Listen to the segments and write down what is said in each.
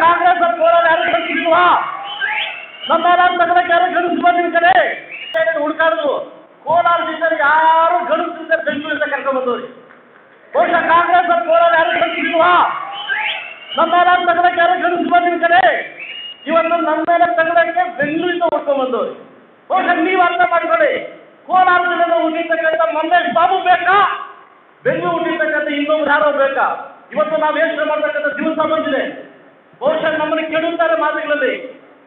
ಕಾಂಗ್ರೆಸ್ ಕೋಲಾರ ಯಾರು ಕಳಿಸಿಲ್ವಾ ತಗೊಳಕ್ಕೆ ಯಾರು ಗಣಿಸುವ ನಿಮ್ಮ ಕಡೆ? ಹುಡುಕಾಡುದು. ಕೋಲಾರದಿಂದ ಯಾರು ಗಣಿಸಿದ ಬೆಂಗಳೂರಿಂದ ಕರ್ಕೊಂಡು ಬಂದವ್ರಿ? ಬಹುಶಃ ಕಾಂಗ್ರೆಸ್ ಕೋಲಾರ ಯಾರು ಕಳಿಸಿಲ್ವಾ ಯಾರು ಗಣಿಸುವ ನಿಮ್ಮ ಕಡೆ? ಇವತ್ತು ನಮ್ಮ ಮೇಲೆ ತಗೊಳಕ್ಕೆ ಬೆಂಗಳೂರಿಂದ ಹೊಡ್ಕೊಂಡು ಬಂದವ್ರಿ. ಬಹುಶಃ ನೀವು ಅರ್ಥ ಮಾಡ್ಕೊಳ್ಳಿ. ಕೋಲಾರ ಜಿಲ್ಲೆಯಿಂದ ಹುಟ್ಟಿರ್ತಕ್ಕಂಥ ಮಂದೇಶ್ ಬಾಬು ಬೇಕಾ? ಬೆಂಗಳೂರು ಹುಟ್ಟಿರ್ತಕ್ಕಂಥ ಇನ್ನೊಬ್ರು ಯಾರೋ ಬೇಕಾ? ಇವತ್ತು ನಾವು ಯೋಚನೆ ಮಾಡ್ತಕ್ಕಂಥ ದಿವಸ ಬಂದಿದೆ. ಕೆಡುತ್ತಾರೆ ಮಾತುಗಳಲ್ಲಿ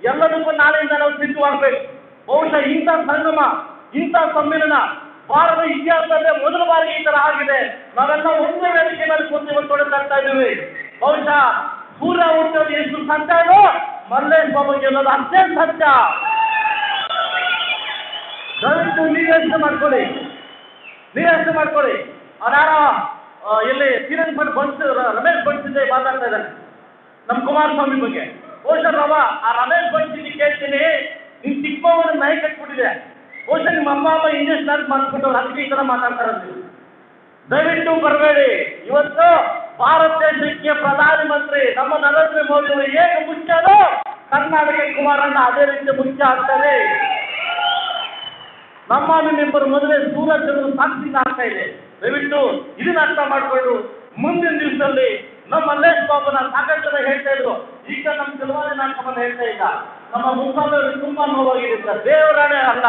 ಎಲ್ಲದಕ್ಕೂ ನಾಳೆಯಿಂದ ನಾವು ಸಿದ್ಧವಾಗಬೇಕು ಬಹುಶಃ ಇಂಥ ಸಂಗಮ, ಇಂಥ ಸಮ್ಮೇಳನ ಭಾರತ ಇತಿಹಾಸದಲ್ಲೇ ಮೊದಲ ಬಾರಿಗೆ ಈ ತರ ಆಗಿದೆ. ನಾವೆಲ್ಲ ಒಂದೇ ವೇದಿಕೆ ಮೇಲೆ ಕೂತು ಇವತ್ತು ತೊಡಗ್ತಾ ಇದ್ದೀವಿ. ಬಹುಶಃ ಸೂರ್ಯ ಹುಟ್ಟೋದು ಎಷ್ಟು ಸತ್ಯನೋ ಮಲ್ಲೇಶ್ ಬಾಬು ಗೆಲ್ಲೋದು ಅಷ್ಟೇ ಸತ್ಯ. ದಯವಿಟ್ಟು ನೀವು ಯೋಚನೆ ಮಾಡ್ಕೊಳ್ಳಿ. ನೀವು ಯೋಚನೆ ಮಾಡ್ಕೊಳ್ಳಿ ಅದಾರ ಇಲ್ಲಿ ಕಿರಣ್ ಭಟ್ ಬಂತು ರಮೇಶ್ ಬಂಟಿಂದ ಮಾತಾಡ್ತಾ ಇದ್ದಾನೆ ನಮ್ಮ ಕುಮಾರಸ್ವಾಮಿ ಬಗ್ಗೆ. ಬಹುಶಃ ರವ, ಆ ರಮೇಶ್ ಬಂಟಿಗೆ ಕೇಳ್ತೀನಿ ನಿನ್ ಚಿಕ್ಕಮ್ಮನ ನಾಯಿ ಕಟ್ಬಿಟ್ಟಿದೆ ಬಹುಶಃ ನಿಮ್ಮ ಅಮ್ಮ ಅಮ್ಮ ಇಂಗ್ಲೀಷ್ ನಾಲ್ಕು ಮಾಡ್ಬಿಟ್ಟವ್ರು ಅದಕ್ಕೆ ಈ ಥರ ಮಾತಾಡ್ತಾರೆ ನೀವು ದಯವಿಟ್ಟು ಬರಬೇಡಿ. ಇವತ್ತು ಭಾರತ ದೇಶಕ್ಕೆ ಪ್ರಧಾನಮಂತ್ರಿ ನಮ್ಮ ನರೇಂದ್ರ ಮೋದಿ ಅವರು ಹೇಗೆ ಮುಖ್ಯನೋ ಕರ್ನಾಟಕ ಕುಮಾರಣ್ಣ ಅದೇ ರೀತಿ ಮುಖ್ಯ ಆಗ್ತಾರೆ. ನಮ್ಮ ನಿಮ್ಮಿಬ್ಬರು ಮದುವೆ ಸೂರಜ್ ಸಾಕ್ಷಿ ಆಗ್ತಾ ಇದೆ. ದಯವಿಟ್ಟು ಇದನ್ನ ಅರ್ಥ ಮಾಡಿಕೊಂಡು ಮುಂದಿನ ದಿವಸದಲ್ಲಿ ನಮ್ಮ ಮಲ್ಲೇಶ್ ಬಾಬುನ ಸಾಕಷ್ಟು ಜನ ಹೇಳ್ತಾ ಇದ್ರು. ಈಗ ನಮ್ಮ ಕೆಲವಾರು ನಾಟಕವನ್ನು ಹೇಳ್ತಾ ಇದ್ದ, ನಮ್ಮ ಮುಖದಲ್ಲಿ ತುಂಬಾ ನೋವಾಗಿದೆ. ಸರ್ ದೇವರಾಣೆ ಅಲ್ಲ.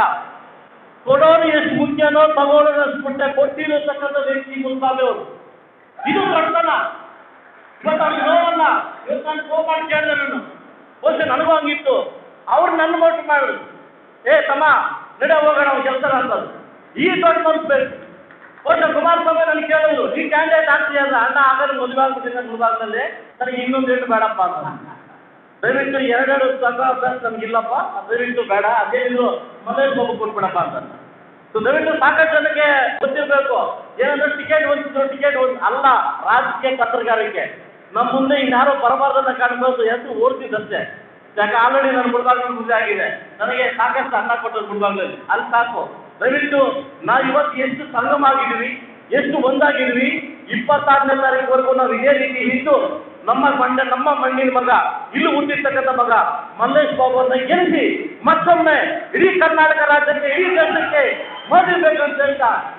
ಕೊಡೋನು ಎಷ್ಟು ಮುಖ್ಯನೋ ತಗೊಳ್ಳೋದು ಅಷ್ಟು ಮುಖ್ಯ ಕೊಟ್ಟಿರತಕ್ಕಂಥ ವ್ಯಕ್ತಿ ಮುಂಬಾಬೆ ಅವರು ಇದು ಕಟ್ಟಲ್ಲ ಇವತ್ತು ಅವ್ರಿಗೆ ನೋವಲ್ಲ ಇವತ್ತು ನಾನು ಫೋನ್ ಮಾಡಿ ಕೇಳಿದೆ ನಾನು. ಬಹುಶಃ ನನಗೂ ಹಂಗಿತ್ತು. ಅವ್ರು ನನ್ನ ಮೋಟ್ ಮಾಡಿದ್ರು. ಏ ತಮ್ಮ, ನಡೆ ಹೋಗೋಣ ಅವ್ನು ಕೆಲಸ ಅಂತ ಈ ದೊಡ್ಡ ಮನ್ಸು ಬೇಕು. ಬಹುಶಃ ಕುಮಾರಸ್ವಾಮಿ ನಾನು ಕೇಳಿದ್ರು ಈ ಕ್ಯಾಂಡಿಡೇಟ್ ಆಗ್ತೀಯ ಅಲ್ಲ ಅಣ್ಣ, ಆಮೇಲೆ ಮದುವೆ ಆಗ್ಬಿಟ್ಟಿದ್ದೆ ಮುಳುಭಾಗದಲ್ಲಿ ನನಗೆ ಇನ್ನೊಂದು ಏಟು ಬೇಡಪ್ಪ ಅಂತ. ದಯವಿಟ್ಟು ಎರಡೆರಡು ಸಂಘ ಅಭ್ಯಾಸ ನಮಗಿಲ್ಲಪ್ಪ ದಯವಿಟ್ಟು ಬೇಡ. ಅದೇ ಇದು ಮಲ್ಲೇಶ್ ಹೋಗಿ ಕೊಟ್ಬಿಡಪ್ಪ ಅಂತ. ಸೊ ದಯವಿಟ್ಟು ಸಾಕಷ್ಟು ಜನಕ್ಕೆ ಗೊತ್ತಿರಬೇಕು. ಏನಂದ್ರೆ ಟಿಕೆಟ್ ಹೊಂದಿದ್ರು ಟಿಕೆಟ್ ಒಂದು ಅಲ್ಲ, ರಾಜಕೀಯ ಪತ್ರಕಾರಕ್ಕೆ ನಮ್ಮ ಮುಂದೆ ಇನ್ಯಾರೋ ಬರಬಾರ್ದನ್ನ ಕಾಣ್ಬೋದು. ಹೆಸರು ಓಡ್ತಿದ್ದಷ್ಟೇ ಯಾಕೆ ಆಲ್ರೆಡಿ ನನ್ನ ಮುಳುಬಾಗ್ಲಲ್ಲಿ ಮುಂದೆ ಆಗಿದೆ ನನಗೆ ಸಾಕಷ್ಟು ಅನ್ನ ಕೊಟ್ಟರು ಗುಡ್ಬಾಗ್ಲಲ್ಲಿ ಅಲ್ಲಿ ಸಾಕು. ದಯವಿಟ್ಟು ನಾವು ಇವತ್ತು ಎಷ್ಟು ಸಂಗಮ ಆಗಿದ್ವಿ ಎಷ್ಟು ಒಂದಾಗಿದ್ವಿ ಇಪ್ಪತ್ತಾರನೇ ತಾರೀಕುವರೆಗೂ ನಾವು ಇದೇ ರೀತಿ ಇದ್ದು ನಮ್ಮ ಮಂಡ, ನಮ್ಮ ಮಣ್ಣಿನ ಮಗ, ಇಲ್ಲಿ ಹುಟ್ಟಿರ್ತಕ್ಕಂಥ ಮಗ ಮಲ್ಲೇಶ್ ಬಾಬು ಅವ್ರನ್ನ ಗೆಲ್ಲಿಸಿ ಮತ್ತೊಮ್ಮೆ ಇಡೀ ಕರ್ನಾಟಕ ರಾಜ್ಯಕ್ಕೆ, ಇಡೀ ದೇಶಕ್ಕೆ ಮೋದಿ ಅಂತ ಹೇಳ್ತಾ